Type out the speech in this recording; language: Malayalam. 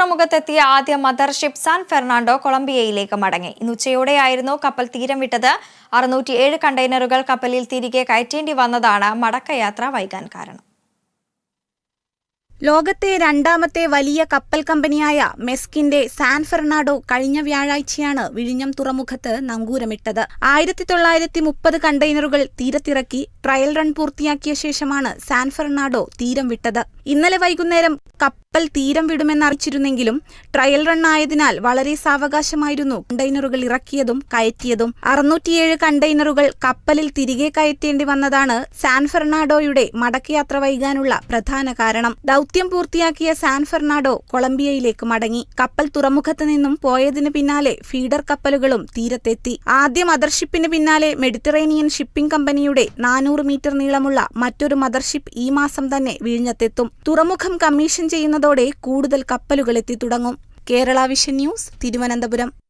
തുറമുഖത്തെത്തിയ ആദ്യ മദർഷിപ്പ് സാൻ ഫെർണാണ്ടോ കൊളംബിയയിലേക്ക് മടങ്ങി. ഇന്ന് ഉച്ചയോടെയായിരുന്നു കപ്പൽ തീരം വിട്ടത്. അറുന്നൂറ്റി ഏഴ് കണ്ടെയ്നറുകൾ കപ്പലിൽ തിരികെ കയറ്റേണ്ടി വന്നതാണ് മടക്കയാത്ര വൈകാൻ കാരണം. ലോകത്തെ രണ്ടാമത്തെ വലിയ കപ്പൽ കമ്പനിയായ മെസ്കിന്റെ സാൻ ഫെർണാഡോ കഴിഞ്ഞ വ്യാഴാഴ്ചയാണ് വിഴിഞ്ഞം തുറമുഖത്ത് നങ്കൂരമിട്ടത്. ആയിരത്തി തൊള്ളായിരത്തി മുപ്പത് കണ്ടെയ്നറുകൾ തീരത്തിറക്കി ട്രയൽ റൺ പൂർത്തിയാക്കിയ ശേഷമാണ് സാൻ ഫെർണാഡോ തീരം വിട്ടത്. ഇന്നലെ വൈകുന്നേരം കപ്പൽ തീരം വിടുമെന്നറിയിച്ചിരുന്നെങ്കിലും ട്രയൽ റൺ ആയതിനാൽ വളരെ സാവകാശമായിരുന്നു കണ്ടെയ്നറുകൾ ഇറക്കിയതും കയറ്റിയതും. അറുന്നൂറ്റിയേഴ് കണ്ടെയ്നറുകൾ കപ്പലിൽ തിരികെ കയറ്റേണ്ടി വന്നതാണ് സാൻ ഫെർണാഡോയുടെ മടക്കയാത്ര വൈകാനുള്ള പ്രധാന കാരണം. ദൗത്യം പൂർത്തിയാക്കിയ സാൻ ഫെർണാഡോ കൊളംബിയയിലേക്ക് മടങ്ങി. കപ്പൽ തുറമുഖത്ത് നിന്നും പോയതിന് പിന്നാലെ ഫീഡർ കപ്പലുകളും തീരത്തെത്തി. ആദ്യം മദർഷിപ്പിന് പിന്നാലെ മെഡിറ്ററേനിയൻ ഷിപ്പിംഗ് കമ്പനിയുടെ നാനൂറ് മീറ്റർ നീളമുള്ള മറ്റൊരു മദർഷിപ്പ് ഈ മാസം തന്നെ വിഴിഞ്ഞത്തെത്തും. തുറമുഖം കമ്മീഷൻ ചെയ്യുന്നതോടെ കൂടുതൽ കപ്പലുകൾ എത്തി തുടങ്ങും കേരള വിഷൻ ന്യൂസ് തിരുവനന്തപുരം.